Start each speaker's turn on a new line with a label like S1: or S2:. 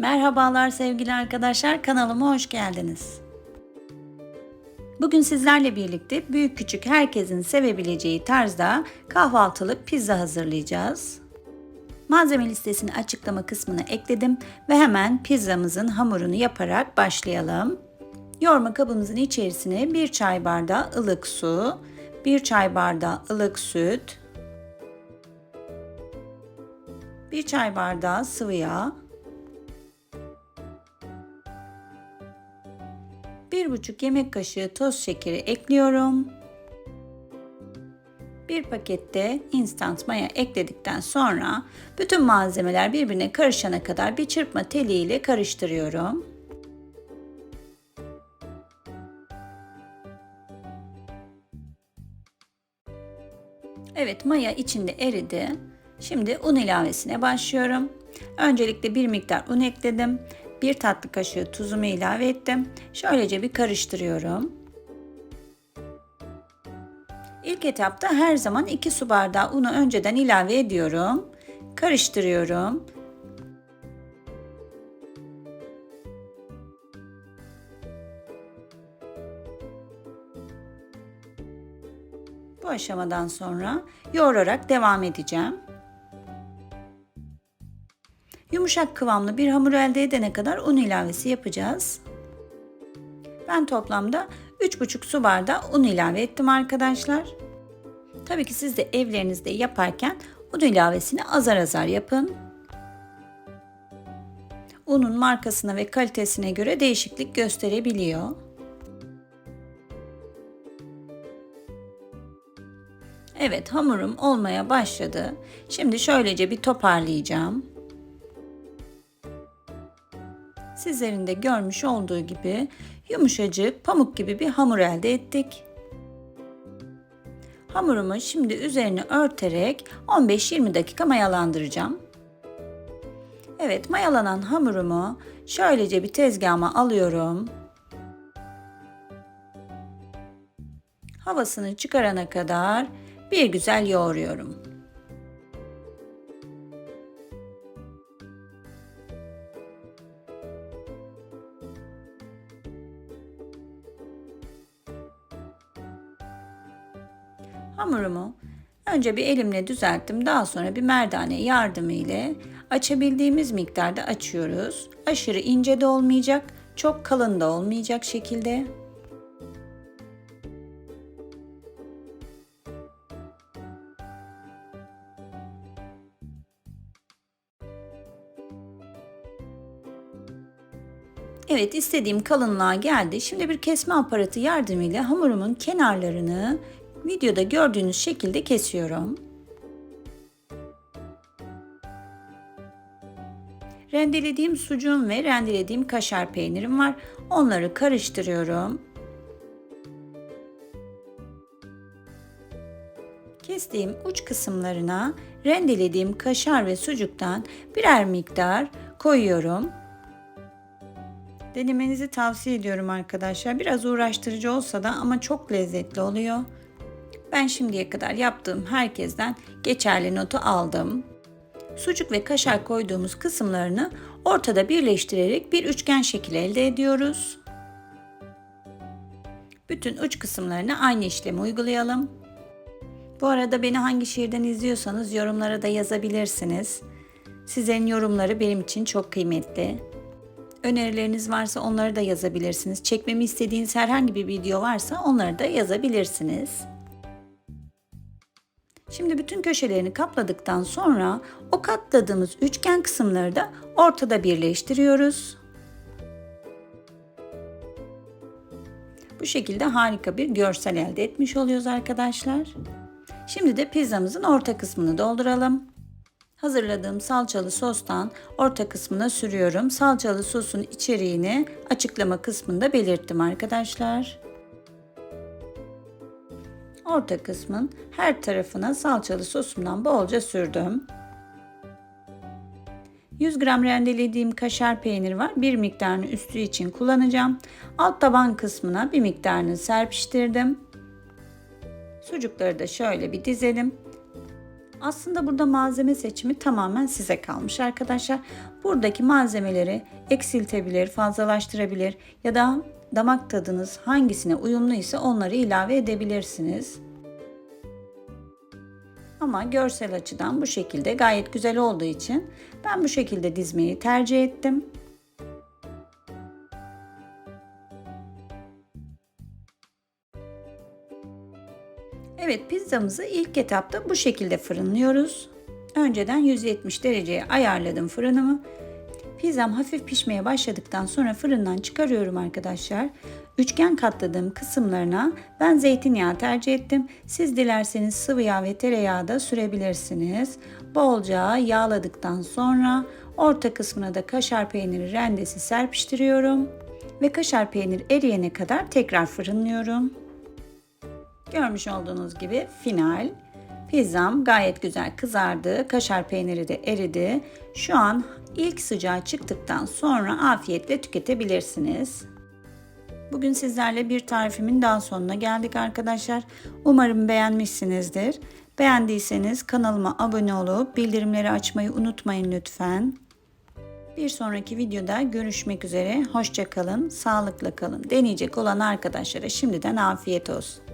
S1: Merhabalar sevgili arkadaşlar kanalıma hoş geldiniz. Bugün sizlerle birlikte büyük küçük herkesin sevebileceği tarzda kahvaltılık pizza hazırlayacağız. Malzeme listesini açıklama kısmına ekledim ve hemen pizzamızın hamurunu yaparak başlayalım. Yoğurma kabımızın içerisine 1 çay bardağı ılık su, 1 çay bardağı ılık süt, 1 çay bardağı sıvı yağ, 1,5 yemek kaşığı toz şekeri ekliyorum. Bir pakette instant maya ekledikten sonra bütün malzemeler birbirine karışana kadar bir çırpma teliyle karıştırıyorum. Evet maya içinde eridi. Şimdi un ilavesine başlıyorum. Öncelikle bir miktar un ekledim. Bir tatlı kaşığı tuzumu ilave ettim. Şöylece bir karıştırıyorum. İlk etapta her zaman 2 su bardağı unu önceden ilave ediyorum. Karıştırıyorum. Bu aşamadan sonra yoğurarak devam edeceğim. Yumuşak kıvamlı bir hamur elde edene kadar un ilavesi yapacağız. Ben toplamda 3,5 su bardağı un ilave ettim arkadaşlar. Tabii ki siz de evlerinizde yaparken un ilavesini azar azar yapın. Unun markasına ve kalitesine göre değişiklik gösterebiliyor. Evet hamurum olmaya başladı. Şimdi şöylece bir toparlayacağım. Sizlerin de görmüş olduğu gibi yumuşacık pamuk gibi bir hamur elde ettik. Hamurumu şimdi üzerine örterek 15-20 dakika mayalandıracağım. Evet mayalanan hamurumu şöylece bir tezgahıma alıyorum. Havasını çıkarana kadar bir güzel yoğuruyorum. Hamurumu önce bir elimle düzelttim. Daha sonra bir merdane yardımı ile açabildiğimiz miktarda açıyoruz. Aşırı ince de olmayacak, çok kalın da olmayacak şekilde. Evet istediğim kalınlığa geldi. Şimdi bir kesme aparatı yardımıyla hamurumun kenarlarını videoda gördüğünüz şekilde kesiyorum. Rendelediğim sucuğum ve rendelediğim kaşar peynirim var. Onları karıştırıyorum. Kestiğim uç kısımlarına rendelediğim kaşar ve sucuktan birer miktar koyuyorum. Denemenizi tavsiye ediyorum arkadaşlar. Biraz uğraştırıcı olsa da ama çok lezzetli oluyor. Ben şimdiye kadar yaptığım herkesten geçerli notu aldım. Sucuk ve kaşar koyduğumuz kısımlarını ortada birleştirerek bir üçgen şekil elde ediyoruz. Bütün uç kısımlarına aynı işlemi uygulayalım. Bu arada beni hangi şehirden izliyorsanız yorumlara da yazabilirsiniz. Sizlerin yorumları benim için çok kıymetli. Önerileriniz varsa onları da yazabilirsiniz. Çekmemi istediğiniz herhangi bir video varsa onları da yazabilirsiniz. Şimdi bütün köşelerini kapladıktan sonra o katladığımız üçgen kısımları da ortada birleştiriyoruz. Bu şekilde harika bir görsel elde etmiş oluyoruz arkadaşlar. Şimdi de pizzamızın orta kısmını dolduralım. Hazırladığım salçalı sostan orta kısmına sürüyorum. Salçalı sosun içeriğini açıklama kısmında belirttim arkadaşlar. Orta kısmın her tarafına salçalı sosumdan bolca sürdüm. 100 gram rendelediğim kaşar peynir var. Bir miktarını üstü için kullanacağım. Alt taban kısmına bir miktarını serpiştirdim. Sucukları da şöyle bir dizelim. Aslında burada malzeme seçimi tamamen size kalmış arkadaşlar. Buradaki malzemeleri eksiltebilir, fazlalaştırabilir ya da damak tadınız hangisine uyumlu ise onları ilave edebilirsiniz. Ama görsel açıdan bu şekilde gayet güzel olduğu için ben bu şekilde dizmeyi tercih ettim. Evet pizzamızı ilk etapta bu şekilde fırınlıyoruz. Önceden 170 dereceye ayarladım fırınımı. Pizzam hafif pişmeye başladıktan sonra fırından çıkarıyorum arkadaşlar. Üçgen katladığım kısımlarına ben zeytinyağı tercih ettim. Siz dilerseniz sıvı yağ ve tereyağı da sürebilirsiniz. Bolca yağladıktan sonra orta kısmına da kaşar peyniri rendesi serpiştiriyorum. Ve kaşar peynir eriyene kadar tekrar fırınlıyorum. Görmüş olduğunuz gibi final. Pizzam gayet güzel kızardı. Kaşar peyniri de eridi. Şu an ilk sıcağı çıktıktan sonra afiyetle tüketebilirsiniz. Bugün sizlerle bir tarifimin daha sonuna geldik arkadaşlar. Umarım beğenmişsinizdir. Beğendiyseniz kanalıma abone olup bildirimleri açmayı unutmayın lütfen. Bir sonraki videoda görüşmek üzere. Hoşça kalın, sağlıkla kalın. Deneyecek olan arkadaşlara şimdiden afiyet olsun.